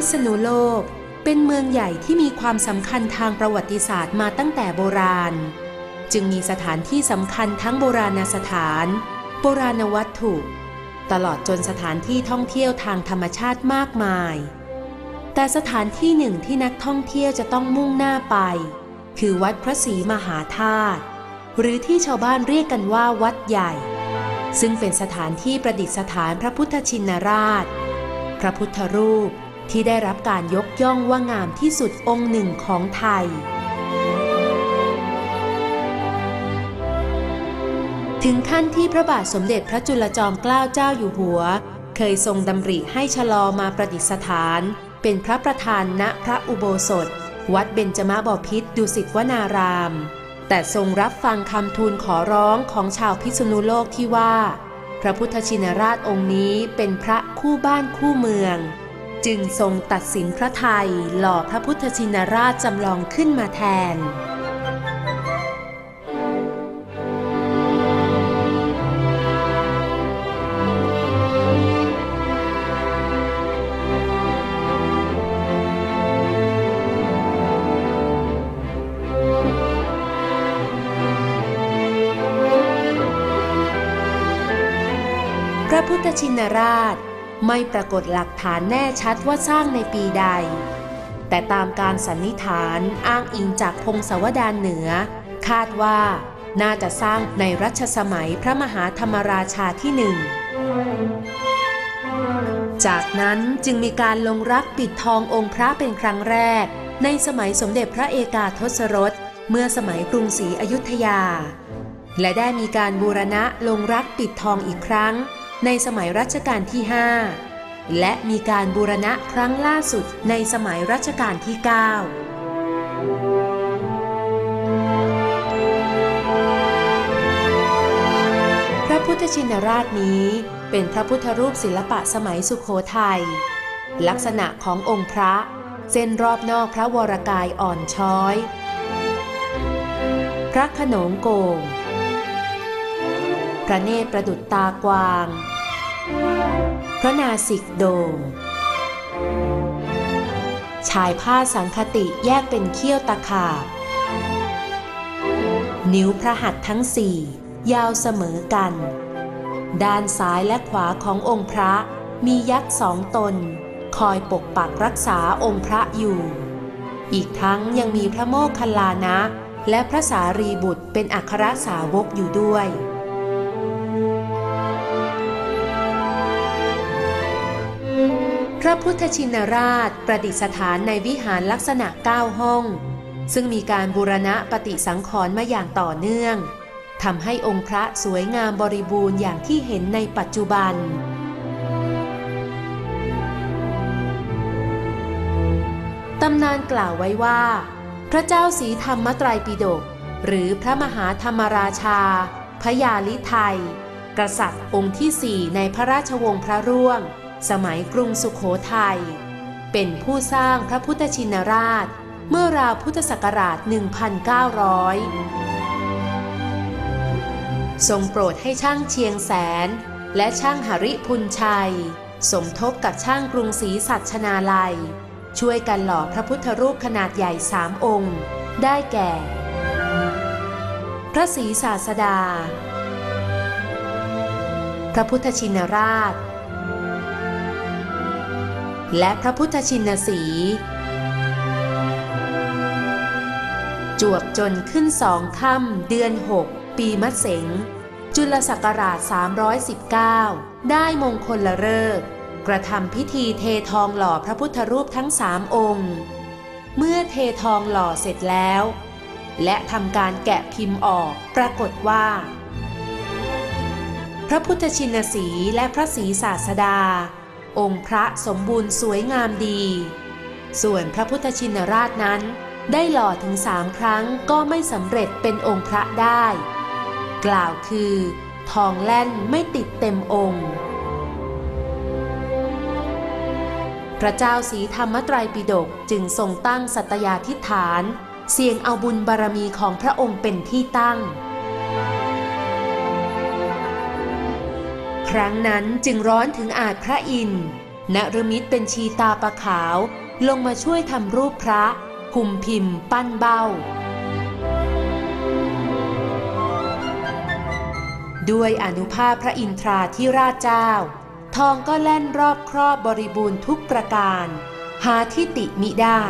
พิษณุโลก เป็นเมืองใหญ่ที่มีความสำคัญทางประวัติศาสตร์มาตั้งแต่โบราณ จึงมีสถานที่สำคัญทั้งโบราณสถาน โบราณวัตถุ ตลอดจนสถานที่ท่องเที่ยวทางธรรมชาติมากมาย แต่สถานที่หนึ่งที่นักท่องเที่ยวจะต้องมุ่งหน้าไป คือวัดพระศรีมหาธาตุหรือที่ชาวบ้านเรียกกันว่าวัดใหญ่ ซึ่งเป็นสถานที่ประดิษฐานพระพุทธชินราช พระพุทธรูป ที่ได้รับการยกย่องว่างามที่สุดองค์หนึ่งของไทย ถึงขั้นที่พระบาทสมเด็จพระจุลจอมเกล้าเจ้าอยู่หัว เคยทรงดำริให้ชะลอมาประดิษฐาน เป็นพระประธานณพระอุโบสถ วัดเบญจมาบพิตรดุสิตวนาราม แต่ทรงรับฟังคำทูลขอร้องของชาวพิษณุโลกที่ว่า พระพุทธชินราชองค์นี้เป็นพระคู่บ้านคู่เมือง จึงทรงตัดสินพระไทยหล่อพระพุทธชินราชจำลองขึ้นมาแทน พระพุทธชินราช ไม่ปรากฏหลักฐานแน่ชัดว่าสร้างในปีใด แต่ตามการสันนิษฐานอ้างอิงจากพงศาวดารเหนือ คาดว่าน่าจะสร้างในรัชสมัยพระมหาธรรมราชาที่หนึ่ง จากนั้นจึงมีการลงรักปิดทององค์พระเป็นครั้งแรก ในสมัยสมเด็จพระเอกาทศรส เมื่อสมัยกรุงศรีอยุธยา และได้มีการบูรณะลงรักปิดทองอีกครั้ง ในสมัยรัชกาลที่ 5 และมีการบูรณะครั้งล่าสุดในสมัยรัชกาลที่9พระพุทธชินราชนี้เป็นพระพุทธรูปศิลปะสมัยสุขโขทัย ลักษณะขององค์พระ เส้นรอบนอกพระวรกายอ่อนช้อย พระขนงโกง พระเนตรประดุจตากวาง พระนาสิกโดง่งชายผ้าสังคติแยกเป็นเขี้ยวตะขาบ นิ้วพระหัตถ์ทั้งสี่ยาวเสมอกัน ด้านซ้ายและขวาขององค์พระมียักษ์สองตน คอยปกปักรักษาองค์พระอยู่ อีกทั้งยังมีพระโมคคัลลานะ และพระสารีบุตรเป็นอัครสาวกอยู่ด้วย พระพุทธชินราชประดิษฐานในวิหารลักษณะ 9 ห้อง ซึ่งมีการบูรณะปฏิสังขรณ์มาอย่างต่อเนื่องทำให้องค์พระสวยงามบริบูรณ์อย่างที่เห็นในปัจจุบัน ตำนานกล่าวไว้ว่า พระเจ้าสีธรรมตรัยปิฎกหรือพระมหาธรรมราชาพระยาลิไทย กษัตริย์องค์ที่สี่ในพระราชวงศ์พระร่วง สมัยกรุงสุขโขทัย เป็นผู้สร้างพระพุทธชินราช เมื่อราวพุทธศักราช 1900 ทรงโปรดให้ช่างเชียงแสน และช่างหริพุนชัย สมทบกับช่างกรุงศรีสัชนาลัย ช่วยกันหล่อพระพุทธรูปขนาดใหญ่สามองค์ ได้แก่ พระศรีศาสดา พระพุทธชินราช และพระพุทธชินสีห์จวบจนขึ้นสองค่ำเดือนหกปีมะเสง จุลศักราช 319 ได้มงคลละเริกกระทำพิธีเททองหล่อพระพุทธรูปทั้งสามองค์ เมื่อเททองหล่อเสร็จแล้ว และทำการแกะพิมพ์ออกปรากฏว่า พระพุทธชินสีห์และพระศรีศาสดา องค์พระสมบูรณ์สวยงามดี ส่วนพระพุทธชินราชนั้น ได้หล่อถึงสามครั้งก็ไม่สำเร็จเป็นองค์พระได้ กล่าวคือ ทองแล่นไม่ติดเต็มองค์ พระเจ้าสีธรรมไตรปิฎกจึงทรงตั้งสัตยาธิฐาน เสี่ยงเอาบุญบารมีของพระองค์เป็นที่ตั้ง ครั้งนั้นจึงร้อนถึงอาจพระอินทร์นรมิตเป็นชีตาประขาว ลงมาช่วยทำรูปพระคุมพิมพ์ปั้นเบ้า ด้วยอนุภาพพระอินทราที่ราชเจ้า ทองก็แล่นรอบครอบบริบูรณ์ทุกประการ หาที่ติมิได้